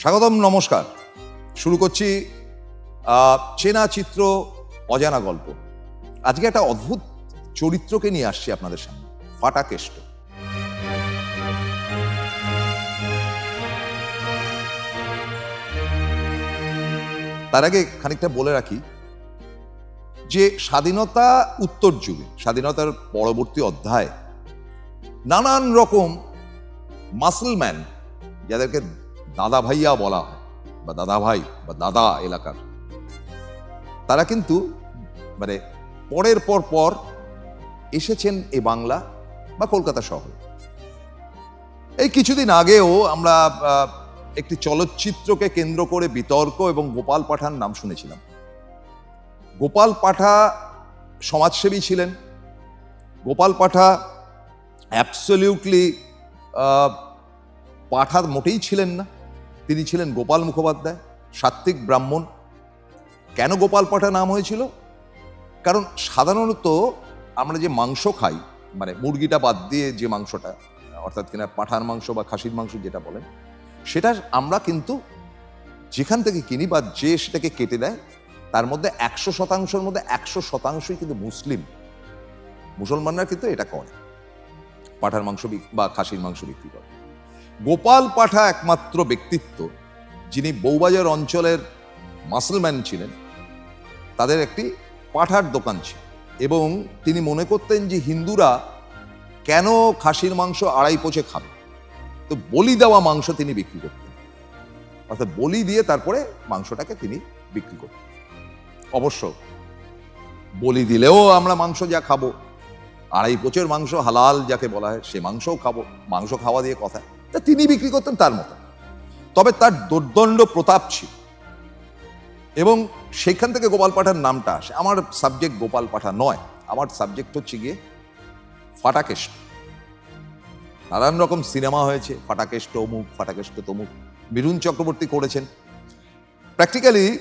স্বাগতম, নমস্কার। শুরু করছি চেনা চিত্র, অজানা গল্প। আজকে একটা অদ্ভুত চরিত্রকে নিয়ে আসছি আপনাদের সামনে, ফাটা কেষ্ট। তার আগে খানিকটা বলে রাখি যে, স্বাধীনতা উত্তর যুগে, স্বাধীনতার পরবর্তী অধ্যায়, নানান রকম মাসলম্যান যাদেরকে দাদা ভাইয়া বলা হয়, বা দাদা ভাই, বা দাদা এলাকার। তারা কিন্তু মানে পরের পর পর এসেছেন এ বাংলা বা কলকাতা শহর। এই কিছুদিন আগেও আমরা একটি চলচ্চিত্রকে কেন্দ্র করে বিতর্ক এবং গোপাল পাঠান নাম শুনেছিলাম। গোপাল পাঠা সমাজসেবী ছিলেন। গোপাল পাঠা অ্যাবসলিউটলি পাঠার মোটেই ছিলেন না। তিনি ছিলেন গোপাল মুখোপাধ্যায়, সাত্ত্বিক ব্রাহ্মণ। কেন গোপাল পাঠা নাম হয়েছিল? কারণ সাধারণত আমরা যে মাংস খাই মানে মুরগিটা বাদ দিয়ে যে মাংসটা, অর্থাৎ কিনা পাঠার মাংস বা খাসির মাংস যেটা বলেন, সেটা আমরা কিন্তু যেখান থেকে কিনি বা যে সেটাকে কেটে দেয়, তার মধ্যে একশো শতাংশের মধ্যে একশো শতাংশই কিন্তু মুসলিম। মুসলমানরা কিন্তু এটা করে। পাঠার মাংস বা খাসির মাংস বিক্রি করে। গোপাল পাঠা একমাত্র ব্যক্তিত্ব, যিনি বৌবাজার অঞ্চলের মাসলম্যান ছিলেন। তাদের একটি পাঠার দোকান ছিল এবং তিনি মনে করতেন যে হিন্দুরা কেন খাসির মাংস আড়াই পচে খাবে? তো বলি দেওয়া মাংস তিনি বিক্রি করতেন। অর্থাৎ বলি দিয়ে তারপরে মাংসটাকে তিনি বিক্রি করতেন। অবশ্য বলি দিলেও আমরা মাংস যা খাব, আড়াই পোচের মাংস হালাল যাকে বলা হয় সে মাংসও খাব, মাংস খাওয়া দিয়ে কথা। তা তিনি বিক্রি করতেন তার মতো। তবে তার দুর্দণ্ড প্রতাপ ছিল। এবং সেখান থেকে গোপাল পাঠার নামটা আসে। আমার সাবজেক্ট গোপাল পাঠা নয়। আমার সাবজেক্ট হচ্ছে গিয়ে ফাটাকেষ্ট। নানান রকম সিনেমা হয়েছে। ফাটাকেষ্ট অমুক, ফাটাকেষ্ট তমুক। মিঠুন চক্রবর্তী করেছেন। প্র্যাকটিক্যালি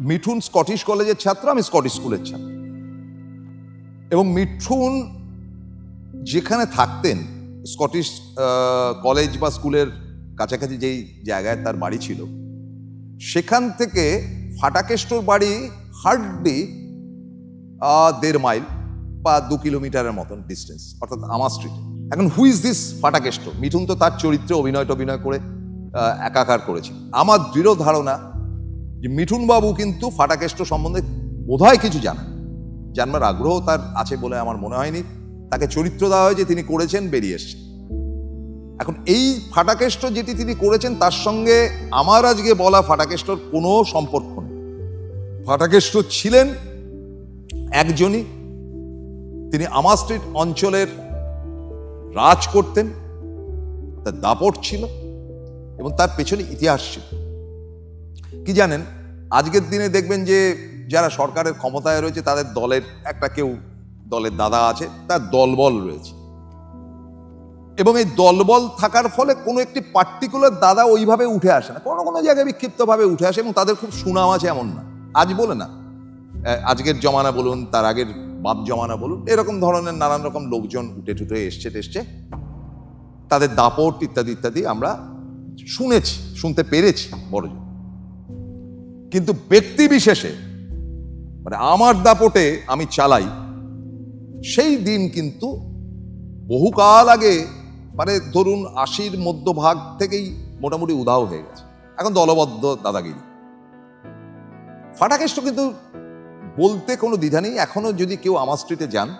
মিঠুন স্কটিশ কলেজের ছাত্র, আমি স্কটিশ স্কুলের ছাত্র। এবং মিঠুন যেখানে থাকতেন স্কটিশ কলেজ বা স্কুলের কাছাকাছি যেই জায়গায় তার বাড়ি ছিল, সেখান থেকে ফাটাকেষ্টর বাড়ি হার্ডলি দেড় মাইল বা দু কিলোমিটারের মতন ডিস্টেন্স অর্থাৎ আমার স্ট্রিটে এখন who is this Fatakeshto Mithun তো তার চরিত্রে অভিনয় টভিনয় করে একাকার করেছে। আমার দৃঢ় ধারণা যে মিঠুন বাবু কিন্তু ফাটাকেষ্ট সম্বন্ধে বোধহয় কিছু জানেন। জানবার আগ্রহ তার আছে বলে আমার মনে হয়নি। তাকে চরিত্র দেওয়া হয়েছে তিনি করেছেন, বেরিয়ে এসছেন। এখন এই ফাটাকেষ্ট যেটি তিনি করেছেন, তার সঙ্গে আমার আজকে বলা ফাটাকেষ্টর কোনো সম্পর্ক নেই। ফাটাকেষ্ট ছিলেন একজনই। তিনি আমার স্ট্রিট অঞ্চলের রাজ করতেন। তার দাপট ছিল এবং তার পেছনে ইতিহাস ছিল। কি জানেন, আজকের দিনে দেখবেন যে যারা সরকারের ক্ষমতায় রয়েছে, তাদের দলের একটা কেউ দলের দাদা আছে, তার দলবল রয়েছে। এবং এই দলবল থাকার ফলে কোনো একটি পার্টিকুলার দাদা ওইভাবে উঠে আসে না। কোনো কোনো জায়গায় বিক্ষিপ্তভাবে উঠে আসে এবং তাদের খুব সুনাম আছে এমন না। আজ বলে না। আজকের জমানা বলুন, তার আগের বাপ জমানা বলুন, এরকম ধরনের নানান রকম লোকজন উঠে টুটে এসছে টেসছে। তাদের দাপট ইত্যাদি ইত্যাদি আমরা শুনেছি, শুনতে পেরেছি বড়জন কিন্তু ব্যক্তি বিশেষে মানে আমার দাপটে আমি চালাই সেই দিন কিন্তু বহুকাল আগে মানে ধরুন আশির মধ্যভাগ থেকেই মোটামুটি উধাও হয়ে গেছে। এখন দলবদ্ধ দাদাগিরি। ফাটাকেষ্ট কিন্তু বলতে কোনো দ্বিধা নেই। এখনও যদি কেউ আমার স্ট্রিটে যান,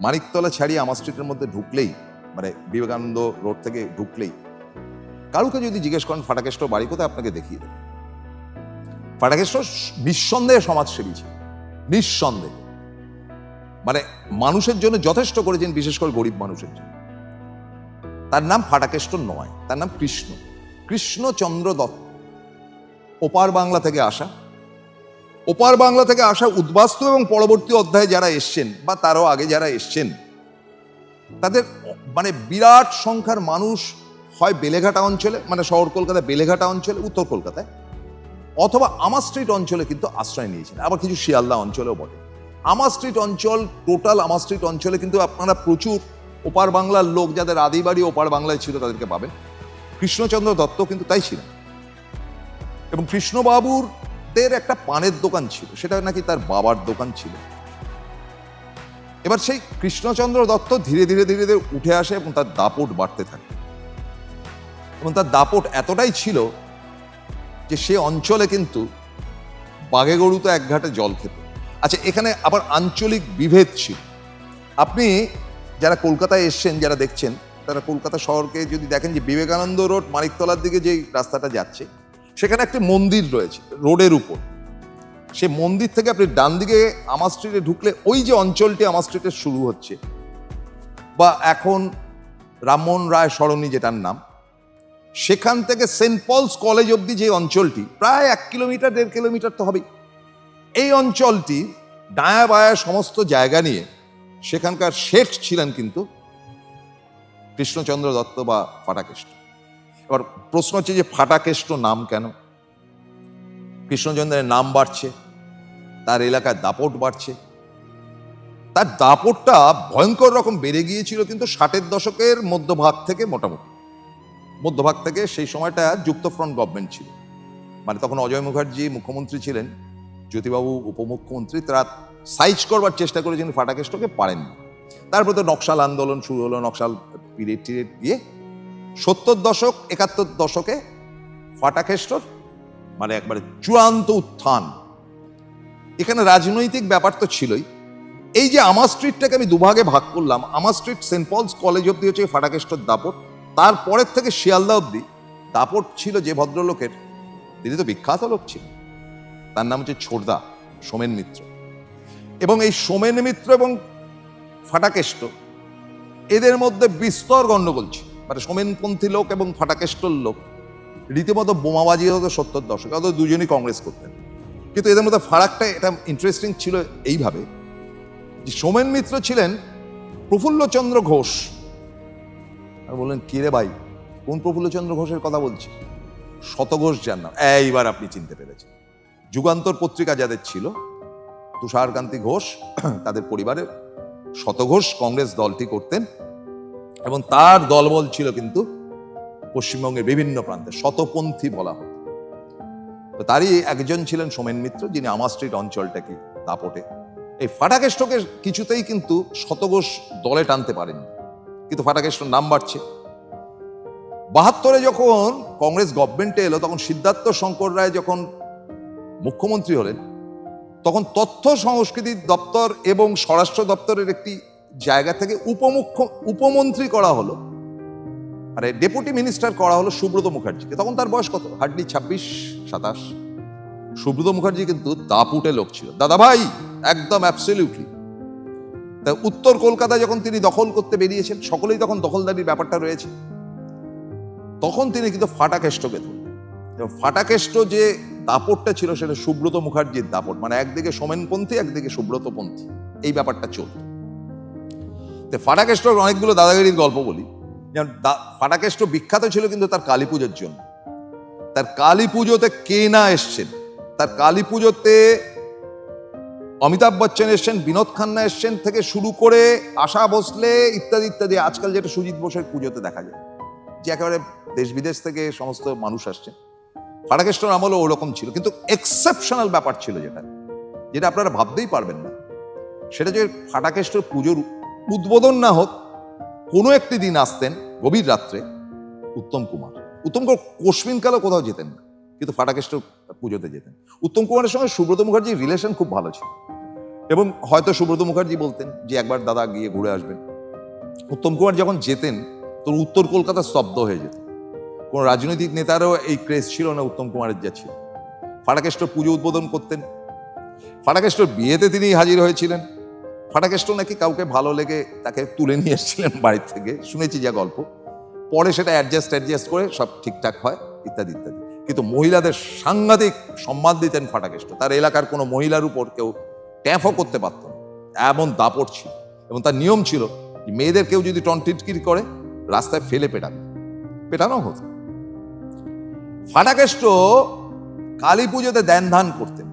মানিকতলা ছাড়িয়ে আমার স্ট্রিটের মধ্যে ঢুকলেই মানে বিবেকানন্দ রোড থেকে ঢুকলেই, কারুকে যদি জিজ্ঞেস করেন, ফাটাকেষ্ট বাড়ি কোথায়? আপনাকে দেখিয়ে দেবে। ফাটাকেষ্ট নিঃসন্দেহে সমাজসেবী ছিল নিঃসন্দেহে। মানে মানুষের জন্য যথেষ্ট করেছেন বিশেষ করে গরিব মানুষের জন্য। তার নাম ফাটাকেষ্ট নয়, তার নাম কৃষ্ণ। কৃষ্ণচন্দ্র দত্ত। ওপার বাংলা থেকে আসা। ওপার বাংলা থেকে আসা উদ্বাস্তু এবং পরবর্তী অধ্যায়ে যারা এসছেন বা তারও আগে যারা এসছেন, তাদের মানে বিরাট সংখ্যার মানুষ হয় বেলেঘাটা অঞ্চলে মানে শহর কলকাতা, বেলেঘাটা অঞ্চলে, উত্তর কলকাতায়, অথবা আমার স্ট্রিট অঞ্চলে কিন্তু আশ্রয় নিয়েছেন। আবার কিছু শিয়ালদা অঞ্চলেও বটে। আমার স্ট্রিট অঞ্চল টোটাল আমার স্ট্রিট অঞ্চলে কিন্তু আপনারা প্রচুর ওপার বাংলার লোক যাদের আদি বাড়ি ওপার বাংলায় ছিল তাদেরকে পাবেন। কৃষ্ণচন্দ্র দত্ত কিন্তু তাই ছিলেন। এবং কৃষ্ণবাবুর দের একটা পানের দোকান ছিল, সেটা নাকি তার বাবার দোকান ছিল। এবার সেই কৃষ্ণচন্দ্র দত্ত ধীরে ধীরে ধীরে ধীরে উঠে আসে এবং তার দাপট বাড়তে থাকে। এবং তার দাপট এতটাই ছিল যে সে অঞ্চলে কিন্তু বাঘে গরু তো এক ঘাটে জল খেত। আচ্ছা এখানে আবার আঞ্চলিক বিভেদ ছিল। আপনি যারা কলকাতায় এসছেন, যারা দেখছেন, তারা কলকাতা শহরকে যদি দেখেন যে বিবেকানন্দ রোড মানিকতলার দিকে যে রাস্তাটা যাচ্ছে, সেখানে একটি মন্দির রয়েছে, রোডের উপর। সে মন্দির থেকে আপনি ডান দিকে আমার স্ট্রিটে ঢুকলে ওই যে অঞ্চলটি আমার স্ট্রিটে শুরু হচ্ছে, বা এখন রামমোহন রায় সরণি যেটার নাম, সেখান থেকে সেন্ট পলস কলেজ অবধি যে অঞ্চলটি, প্রায় এক কিলোমিটার, দেড় কিলোমিটার তো হবেই। এই অঞ্চলটি ডায়া বায়া সমস্ত জায়গা নিয়ে সেখানকার শেঠ ছিলেন কিন্তু কৃষ্ণচন্দ্র দত্ত বা ফাটাকেষ্ট। এবার প্রশ্ন হচ্ছে যে ফাটাকেষ্ট নাম কেন? কৃষ্ণচন্দ্রের নাম বাড়ছে, তার এলাকায় দাপট বাড়ছে। তার দাপটটা ভয়ঙ্কর রকম বেড়ে গিয়েছিল কিন্তু ষাটের দশকের মধ্যভাগ থেকে মোটামুটি। মধ্যভাগ থেকে সেই সময়টা যুক্তফ্রন্ট গভর্নমেন্ট ছিল। মানে তখন অজয় মুখার্জি মুখ্যমন্ত্রী ছিলেন জ্যোতিবাবু উপমুখ্যমন্ত্রী, তারা সাইজ করবার চেষ্টা করেছেন ফাটাকেষ্টকে পারেননি। তারপর তো নকশাল আন্দোলন শুরু হলো, নকশাল পিরিয়ড টিরিয়ড দিয়ে। সত্তর দশক, একাত্তর দশকে ফাটাকেষ্টর মানে একবারে চূড়ান্ত উত্থান। এখানে রাজনৈতিক ব্যাপার তো ছিলই। এই যে আমার স্ট্রিটটাকে আমি দুভাগে ভাগ করলাম, আমার স্ট্রিট সেন্ট পলস কলেজ অব্দি হচ্ছে ফাটাকেষ্টর দাপট, তারপরের থেকে শিয়ালদা অব্দি দাপট ছিল যে ভদ্রলোকের, তিনি তো বিখ্যাত লোক ছিলেন। তার নাম হচ্ছে ছোটদা, সোমেন মিত্র। এবং এই সোমেন মিত্র এবং ফাটাকেষ্ট, এদের মধ্যে বিস্তর গণ্ডগোল ছিল। মানে সোমেনপন্থী লোক এবং ফাটাকেষ্টর লোক, রীতিমতো বোমাবাজি হতো সত্তর দশকে অত দুজনই কংগ্রেস করতেন। কিন্তু এদের মধ্যে ফারাকটা, এটা ইন্টারেস্টিং ছিল এইভাবে যে সোমেন মিত্র ছিলেন প্রফুল্লচন্দ্র ঘোষ। আর বললেন, কি রে ভাই, কোন প্রফুল্লচন্দ্র ঘোষের কথা বলছি শতঘোষ যার নাম। এইবার আপনি চিনতে পেরেছেন। যুগান্তর পত্রিকা যাদের ছিল, তুষারকান্তি ঘোষ, তাদের পরিবারে শতঘোষ কংগ্রেস দলটি করতেন এবং তার দলবল ছিল কিন্তু পশ্চিমবঙ্গের বিভিন্ন প্রান্তে, শতপন্থী বলা হতো। তো তারই একজন ছিলেন সোমেন মিত্র, যিনি আমার স্ট্রিট অঞ্চলটাকে দাপটে। এই ফাটাকেষ্টকে কিছুতেই কিন্তু শতঘোষ দলে টানতে পারেননি, কিন্তু ফাটাকেষ্টর নাম বাড়ছে। বাহাত্তরে যখন কংগ্রেস গভর্নমেন্টে এলো, তখন সিদ্ধার্থ শঙ্কর রায় যখন মুখ্যমন্ত্রী হলেন, তখন তথ্য সংস্কৃতি দপ্তর এবং স্বরাষ্ট্র দপ্তরের একটি জায়গা থেকে উপমুখ্য, উপমন্ত্রী করা হলো। আরে ডেপুটি মিনিস্টার করা হলো সুব্রত মুখার্জিকে। তখন তার বয়স কত? হার্ডলি ছাব্বিশ, সাতাশ। সুব্রত মুখার্জি কিন্তু দাপুটে লোক ছিল। দাদা ভাই, একদম অ্যাবসলিউটলি তা উত্তর কলকাতা যখন তিনি দখল করতে বেরিয়েছেন, সকলেই তখন দখলদারির ব্যাপারটা রয়েছে। তখন তিনি কিন্তু ফাটাকেষ্টকে ধরলেন। ফাটাকেষ্ট যে দাপটটা ছিল সেটা সুব্রত মুখার্জির দাপট। মানে একদিকে সোমেনপন্থী, একদিকে সুব্রতপন্থী। এই ব্যাপারটা চলত। তো ফাটাকেষ্টর অনেকগুলো দাদাগিরির গল্প বলি। যেমন ফাটাকেষ্ট বিখ্যাত ছিল কিন্তু তার কালী পুজোর জন্য। তার কালী পুজোতে কে না এসছেন? তার কালী পুজোতে অমিতাভ বচ্চন এসছেন, বিনোদ খান্না এসছেন থেকে শুরু করে আশা ভোসলে ইত্যাদি ইত্যাদি। আজকাল যেটা সুজিত বোসের পুজোতে দেখা যায়। যে একেবারে দেশ বিদেশ থেকে সমস্ত মানুষ আসছেন। ফাটাকেষ্টর আমলও ওরকম ছিল, কিন্তু এক্সেপশনাল ব্যাপার ছিল যেটা যেটা আপনারা ভাবতেই পারবেন না। সেটা যে ফাটাকেষ্টর পুজোর উদ্বোধন না হোক, কোনো একটি দিন আসতেন গভীর রাত্রে উত্তম কুমার। উত্তম কুমার কোশ্মিনকালও কোথাও যেতেন না, কিন্তু ফাটাকেষ্ট পুজোতে যেতেন। উত্তম কুমারের সঙ্গে সুব্রত মুখার্জির রিলেশন খুব ভালো ছিল। এবং হয়তো সুব্রত মুখার্জি বলতেন যে, একবার দাদা গিয়ে ঘুরে আসবেন। উত্তম কুমার যখন যেতেন, তো উত্তর কলকাতা স্তব্ধ হয়ে যেত। কোনো রাজনৈতিক নেতারও এই ক্রেজ ছিল না উত্তম কুমারের যা ছিল। ফাটাকেষ্ট পুজো উদ্বোধন করতেন। ফাটাকেষ্টর বিয়েতে তিনি হাজির হয়েছিলেন। ফাটাকেষ্ট নাকি কাউকে ভালো লেগে তাকে তুলে নিয়ে এসেছিলেন বাড়ির থেকে। শুনেছি যা গল্প। পরে সেটা অ্যাডজাস্ট অ্যাডজাস্ট করে সব ঠিকঠাক হয়, ইত্যাদি ইত্যাদি। কিন্তু মহিলাদের সাংঘাতিক সম্মান দিতেন ফাটাকেষ্ট। তার এলাকার কোনো মহিলার উপর কেউ ট্যাফও করতে পারত না। এমন দাপট ছিল। এবং তার নিয়ম ছিল মেয়েদের কেউ যদি টনটিটকির করে, রাস্তায় ফেলে পেটানো পেটানো হতো। ফাটাকেষ্ট কালী পুজোতে দেন ধান করতেন।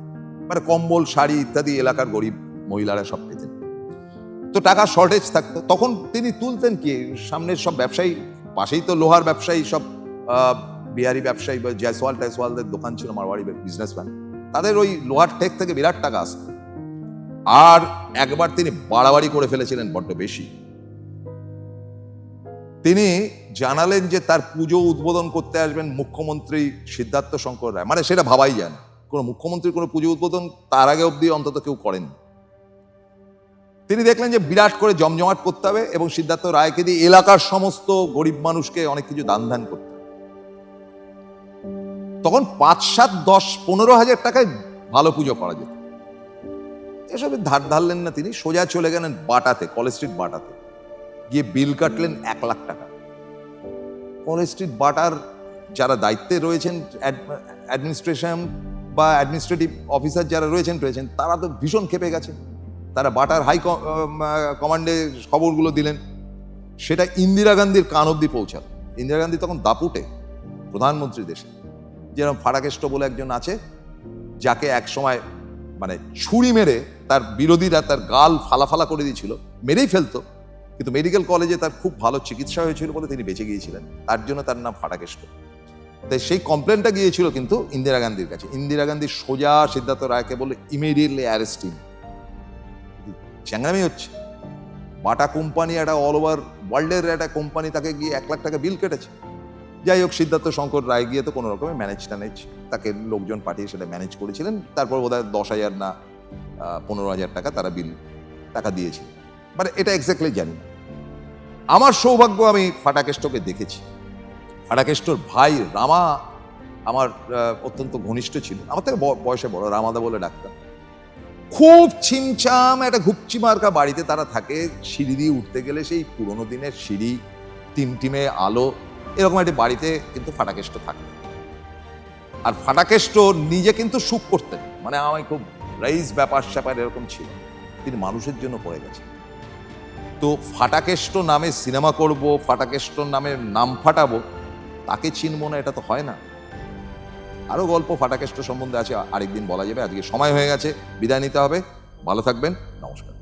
মানে কম্বল, শাড়ি ইত্যাদি এলাকার গরিব মহিলারা সব পেতেন। তো টাকা শর্টেজ থাকতো। তখন তিনি তুলতেন কি? সামনের সব ব্যবসায়ী, পাশেই তো লোহার ব্যবসায়ী, সব বিহারি ব্যবসায়ী বা জয়সওয়াল টাইসওয়ালদের দোকান ছিল, মারওয়াড়ি বিজনেসম্যান তাদের ওই লোহার টেক থেকে বিরাট টাকা আসতো। আর একবার তিনি বাড়াবাড়ি করে ফেলেছিলেন বড্ড বেশি। তিনি জানালেন যে তার পুজো উদ্বোধন করতে আসবেন মুখ্যমন্ত্রী সিদ্ধার্থ শঙ্কর রায়। মানে সেটা ভাবাই যায় না। কোনো মুখ্যমন্ত্রীর কোনো পুজো উদ্বোধন তার আগে অবধি অন্তত কেউ করেন। তিনি দেখলেন যে বিরাট করে জমজমাট করতে হবে এবং সিদ্ধার্থ রায়কে দিয়ে এলাকার সমস্ত গরিব মানুষকে অনেক কিছু দান ধ্যান করতে তখন পাঁচ, সাত, দশ, পনেরো হাজার টাকায় ভালো পুজো করা যেত। এসবে ধার ধারলেন না তিনি। সোজা চলে গেলেন বাটাতে, কলেজ স্ট্রিট বাটাতে। গিয়ে বিল কাটলেন এক লাখ টাকা। কলেজ স্ট্রিট বাটার যারা দায়িত্বে রয়েছেন অ্যাডমিনিস্ট্রেশন বা অ্যাডমিনিস্ট্রেটিভ অফিসার যারা রয়েছেন রয়েছেন, তারা তো ভীষণ খেপে গেছে। তারা বাটার হাই কমান্ডে খবরগুলো দিলেন। সেটা ইন্দিরা গান্ধীর কান অব্দি পৌঁছাল। ইন্দিরা গান্ধী তখন দাপুটে প্রধানমন্ত্রী দেশে। যেরকম ফারাকেষ্ট বলে একজন আছে, যাকে এক সময় মানে ছুরি মেরে তার বিরোধীরা তার গাল ফালাফালা করে দিয়েছিল, মেরেই ফেলতো। কিন্তু মেডিকেল কলেজে তার খুব ভালো চিকিৎসা হয়েছিল বলে তিনি বেঁচে গিয়েছিলেন। তার জন্য তার নাম ফাটাকেষ্ট। তাই সেই কমপ্লেনটা গিয়েছিল কিন্তু ইন্দিরা গান্ধীর কাছে। ইন্দিরা গান্ধী সোজা সিদ্ধার্থ রায়কে বলে ইমিডিয়েটলি অ্যারেস্ট চ্যাংরামি হচ্ছে। বাটা কোম্পানি একটা অল ওভার ওয়ার্ল্ডের একটা কোম্পানি তাকে গিয়ে এক লাখ টাকা বিল কেটেছে। যাই হোক, সিদ্ধার্থ শঙ্কর রায় গিয়ে তো কোনো রকমের ম্যানেজ ট্যানেজ তাকে লোকজন পাঠিয়ে সেটা ম্যানেজ করেছিলেন। তারপর বোধ হয় দশ হাজার না পনেরো হাজার টাকা তারা বিল টাকা দিয়েছিল। মানে এটা এক্স্যাক্টলি জানি না। আমার সৌভাগ্য আমি ফাটাকেষ্টকে দেখেছি। ফাটাকেষ্টর ভাই রামা আমার অত্যন্ত ঘনিষ্ঠ ছিল। আমার থেকে বয়সে বড়, রামাদা বলে ডাক্তার খুব ছিমছাম একটা ঘুপচি মার্কা বাড়িতে তারা থাকে। সিঁড়ি দিয়ে উঠতে গেলে সেই পুরোনো দিনের সিঁড়ি, টিমটিমে আলো, এরকম একটি বাড়িতে কিন্তু ফাটাকেষ্ট থাকে আর ফাটাকেষ্ট নিজে কিন্তু সুখ করতেন। মানে আমায় খুব রাইজ ব্যাপার স্যাপার এরকম ছিল তিনি মানুষের জন্য পড়ে গেছেন। তো ফাটাকেষ্ট নামে সিনেমা করব, ফাটাকেষ্ট নামে নাম ফাটাবো, তাকে চিনবো না, এটা তো হয় না। আরও গল্প ফাটাকেষ্ট সম্বন্ধে আছে, আরেকদিন বলা যাবে, আজকে সময় হয়ে গেছে, বিদায় নিতে হবে, ভালো থাকবেন, নমস্কার।